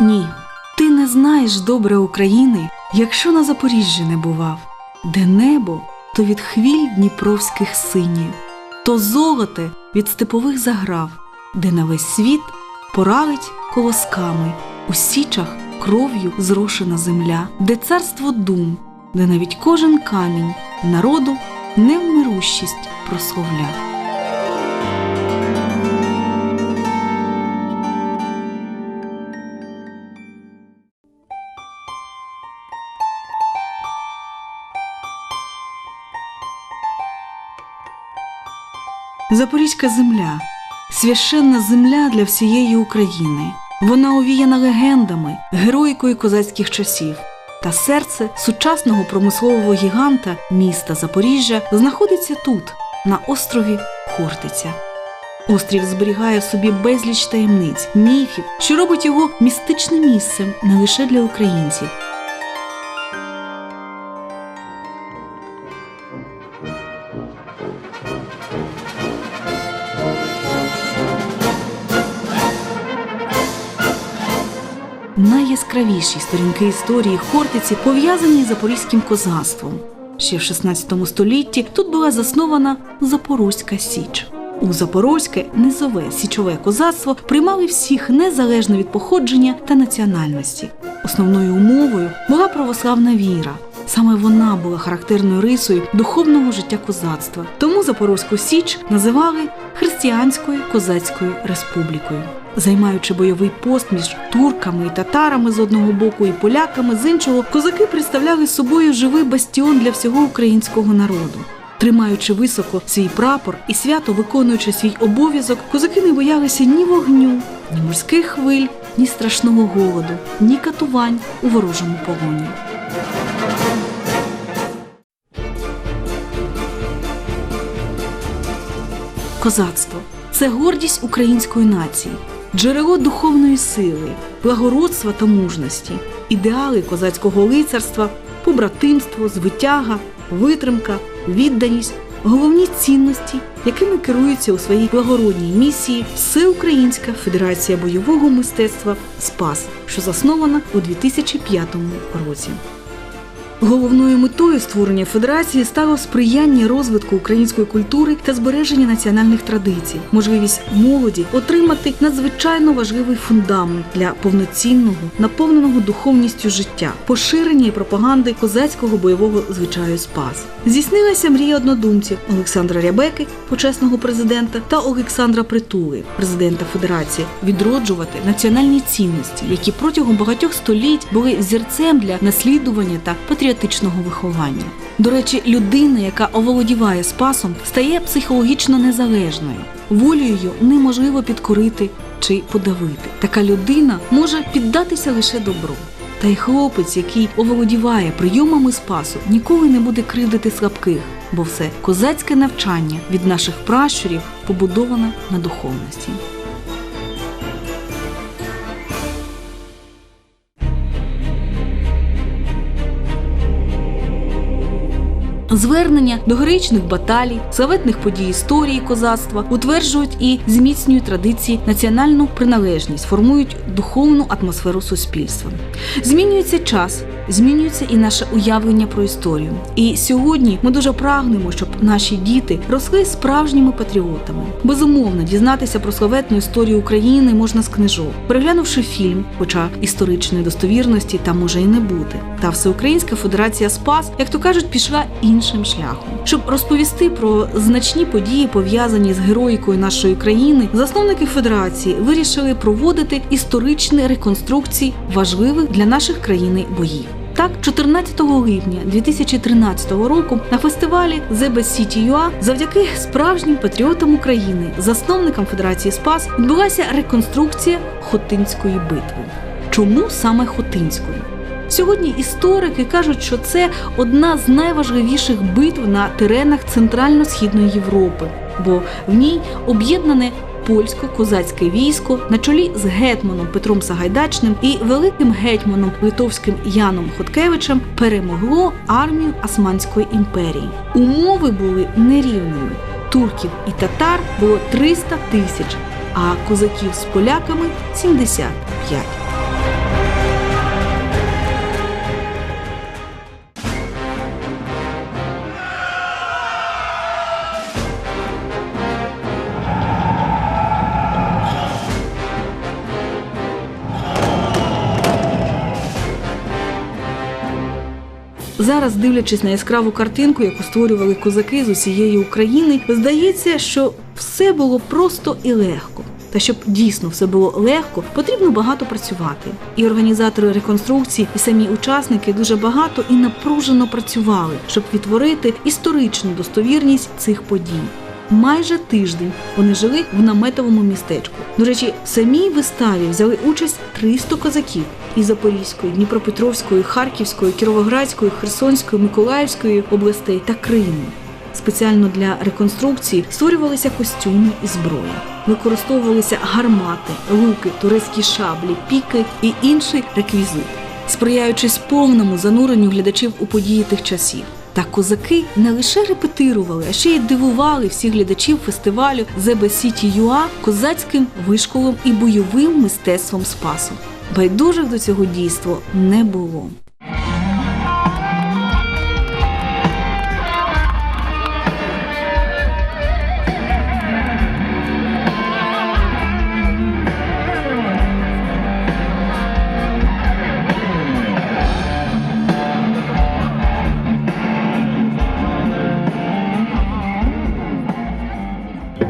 Ні, ти не знаєш добре України, якщо на Запоріжжі не бував, де небо то від хвіль дніпровських синє, то золоте від степових заграв, де на весь світ поравить колосками, у січах кров'ю зрошена земля, де царство дум, де навіть кожен камінь народу невмирущість прославля. Запорізька земля священна земля для всієї України. Вона овіяна легендами, героїкою козацьких часів. Та серце сучасного промислового гіганта міста Запоріжжя знаходиться тут, на острові Хортиця. Острів зберігає в собі безліч таємниць, міфів, що робить його містичним місцем не лише для українців. Найяскравіші сторінки історії Хортиці пов'язані з запорізьким козацтвом. Ще в 16 столітті тут була заснована Запорозька Січ. У Запорозьке низове січове козацтво приймали всіх незалежно від походження та національності. Основною умовою була православна віра. Саме вона була характерною рисою духовного життя козацтва. Тому Запорозьку Січ називали Християнською козацькою республікою. Займаючи бойовий пост між турками і татарами з одного боку і поляками з іншого, козаки представляли собою живий бастіон для всього українського народу. Тримаючи високо свій прапор і свято виконуючи свій обов'язок, козаки не боялися ні вогню, ні морських хвиль, ні страшного голоду, ні катувань у ворожому полоні. Козацтво це гордість української нації, джерело духовної сили, благородства та мужності, ідеали козацького лицарства, побратимство, звитяга, витримка, відданість, головні цінності, якими керується у своїй благородній місії Всеукраїнська Федерація бойового мистецтва Спас, що заснована у 2005 році. Головною метою створення федерації стало сприяння розвитку української культури та збереження національних традицій, можливість молоді отримати надзвичайно важливий фундамент для повноцінного, наповненого духовністю життя, поширення і пропаганди козацького бойового звичаю Спас. Здійснилася мрія однодумців Олександра Рябеки, почесного президента, та Олександра Притули, президента Федерації, відроджувати національні цінності, які протягом багатьох століть були зірцем для наслідування та патріотичного виховання. До речі, людина, яка оволодіває спасом, стає психологічно незалежною. Волею неможливо підкорити чи подавити. Така людина може піддатися лише добру. Та й хлопець, який оволодіває прийомами спасу, ніколи не буде кривдити слабких, бо все козацьке навчання від наших пращурів побудоване на духовності. Звернення до героїчних баталій, славетних подій історії козацтва утверджують і зміцнюють традиції національну приналежність, формують духовну атмосферу суспільства. Змінюється час, змінюється і наше уявлення про історію. І сьогодні ми дуже прагнемо, щоб наші діти росли справжніми патріотами. Безумовно, дізнатися про славетну історію України можна з книжок, переглянувши фільм, хоча історичної достовірності там може і не бути. Та Всеукраїнська Федерація Спас, як то кажуть, пішла іншим шляхом. Щоб розповісти про значні події, пов'язані з героїкою нашої країни, засновники федерації вирішили проводити історичні реконструкції важливих для наших країн боїв. Так, 14 липня 2013 року на фестивалі The City UA завдяки справжнім патріотам України, засновникам Федерації Спас, відбулася реконструкція Хотинської битви. Чому саме Хотинської? Сьогодні історики кажуть, що це одна з найважливіших битв на теренах Центрально-Східної Європи, бо в ній об'єднане польсько-козацьке військо на чолі з гетьманом Петром Сагайдачним і великим гетьманом литовським Яном Хоткевичем перемогло армію Османської імперії. Умови були нерівними. Турків і татар було 300 тисяч, а козаків з поляками 75. Зараз, дивлячись на яскраву картинку, яку створювали козаки з усієї України, здається, що все було просто і легко. Та щоб дійсно все було легко, потрібно багато працювати. І організатори реконструкції, і самі учасники дуже багато і напружено працювали, щоб відтворити історичну достовірність цих подій. Майже тиждень вони жили в наметовому містечку. До речі, в самій виставі взяли участь 300 козаків із Запорізької, Дніпропетровської, Харківської, Кіровоградської, Херсонської, Миколаївської областей та Криму. Спеціально для реконструкції створювалися костюми і зброя. Використовувалися гармати, луки, турецькі шаблі, піки і інший реквізит, сприяючись повному зануренню глядачів у події тих часів. Та козаки не лише репетирували, а ще й дивували всіх глядачів фестивалю Best City UA козацьким вишколом і бойовим мистецтвом спасу. Байдужих до цього дійства не було.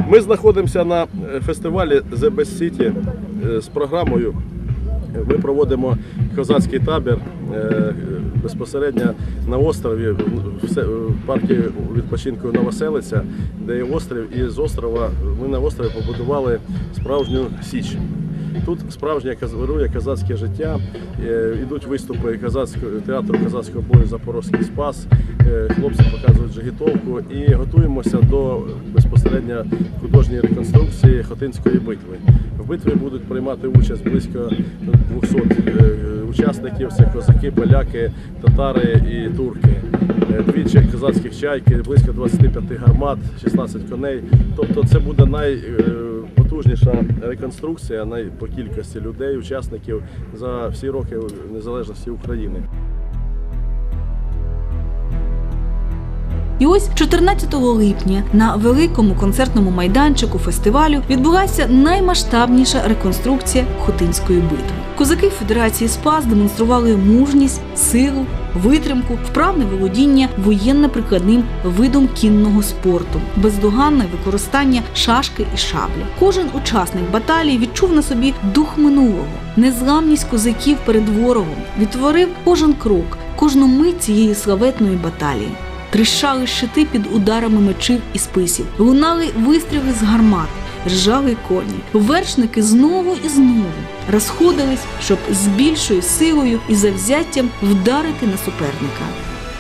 Ми знаходимося на е, фестивалі The Best City е, з програмою. Ми проводимо козацький табір е, безпосередньо на острові в парку відпочинку Новоселиця, де є острів, і з острова ми на острові побудували справжню січ. Тут справжнє вирує козацьке життя. Е, Ідуть виступи козацького театру козацького бою Запорозький Спас. Е, Хлопці показують жигітовку і готуємося до безпосередньо художньої реконструкції Хотинської битви. В битві будуть приймати участь близько 200 е, учасників. Це козаки, поляки, татари і турки. Е, Дві ча- козацьких чайки, близько 25 гармат, 16 коней. Тобто це буде найпотужніша реконструкція по кількості людей, учасників за всі роки незалежності України. І ось 14 липня на великому концертному майданчику фестивалю відбулася наймасштабніша реконструкція Хотинської битви. Козаки Федерації Спас демонстрували мужність, силу, витримку, вправне володіння воєнно-прикладним видом кінного спорту, бездоганне використання шашки і шаблі. Кожен учасник баталії відчув на собі дух минулого, незламність козаків перед ворогом, відтворив кожен крок, кожну мить цієї славетної баталії. Тріщали щити під ударами мечів і списів, лунали вистріли з гармат, ржали коні. Вершники знову і знову розходились, щоб з більшою силою і завзяттям вдарити на суперника.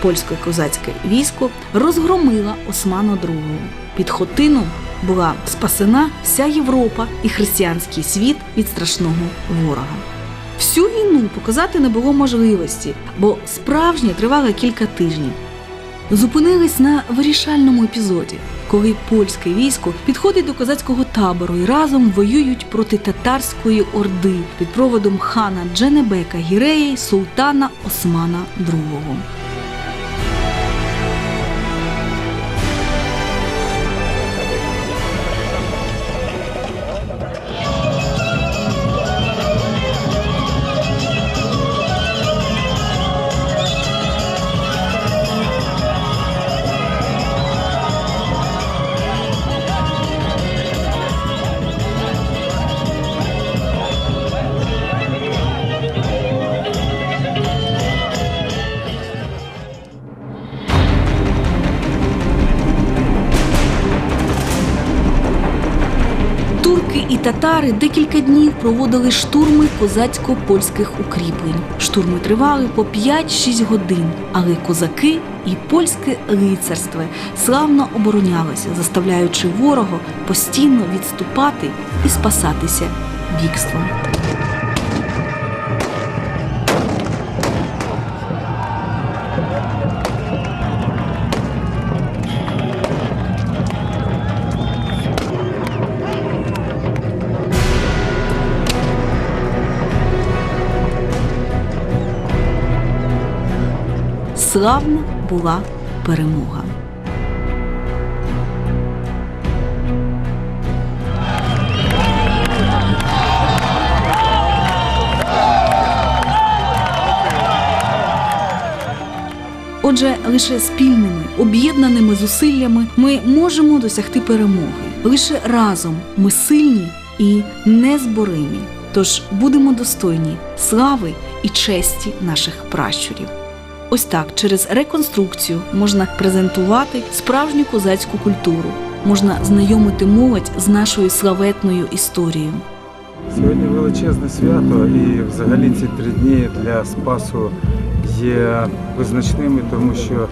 Польське козацьке військо розгромило Османа II. Під Хотином була спасена вся Європа і християнський світ від страшного ворога. Всю війну показати не було можливості, бо справжня тривала кілька тижнів. Зупинились на вирішальному епізоді, коли польське військо підходить до козацького табору і разом воюють проти татарської орди під проводом хана Дженебека Гіреї султана Османа II. Турки і татари декілька днів проводили штурми козацько-польських укріплень. Штурми тривали по 5-6 годин, але козаки і польське лицарство славно оборонялися, заставляючи ворога постійно відступати і спасатися бігством. Славна була перемога. Отже, лише спільними, об'єднаними зусиллями ми можемо досягти перемоги. Лише разом ми сильні і незборимі. Тож будемо достойні слави і честі наших пращурів. Ось так через реконструкцію можна презентувати справжню козацьку культуру, можна знайомити молодь з нашою славетною історією. Сьогодні величезне свято, і взагалі ці три дні для Спасу є визначними, тому що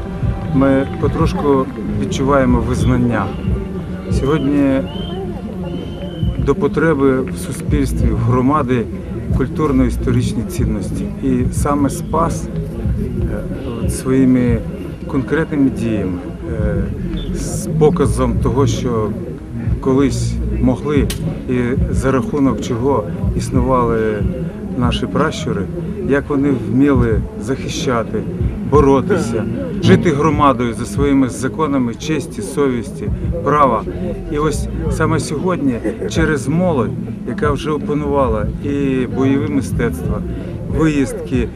ми потрошку відчуваємо визнання. Сьогодні до потреби в суспільстві, в громади культурно-історичні цінності. І саме Спас своїми конкретними діями, е, з показом того, що колись могли і за рахунок чого існували наші пращури, як вони вміли захищати, боротися, жити громадою за своїми законами честі, совісті, права. І ось саме сьогодні через молодь, яка вже опанувала і бойові мистецтва, виїздки,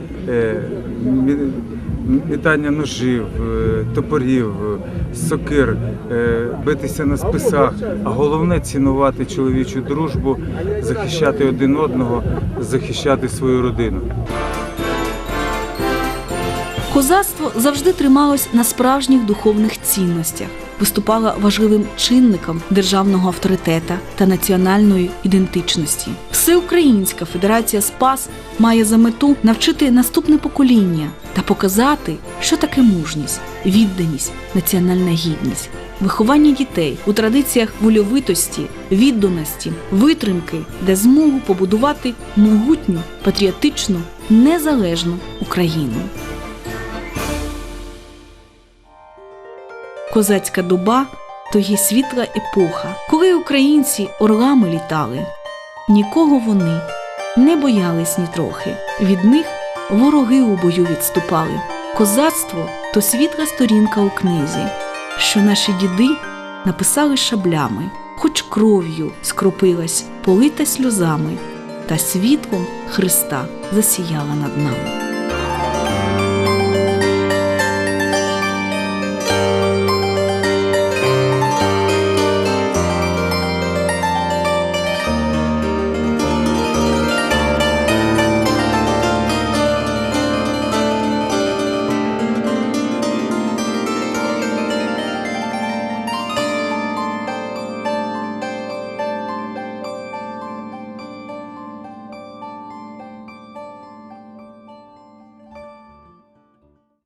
метання ножів, е, топорів, е, сокир, е, битися на списах, а головне цінувати чоловічу дружбу, захищати один одного, захищати свою родину. Козацтво завжди трималось на справжніх духовних цінностях, виступало важливим чинником державного авторитета та національної ідентичності. Всеукраїнська федерація Спас має за мету навчити наступне покоління та показати, що таке мужність, відданість, національна гідність. Виховання дітей у традиціях вольовитості, відданості, витримки, де змогу побудувати могутню, патріотичну, незалежну Україну. Козацька доба то є світла епоха, коли українці орлами літали. Нікого вони не боялись нітрохи. Від них вороги у бою відступали. Козацтво то світла сторінка у книзі, що наші діди написали шаблями, хоч кров'ю скропилась, полита сльозами, та світлом Христа засіяла над нами.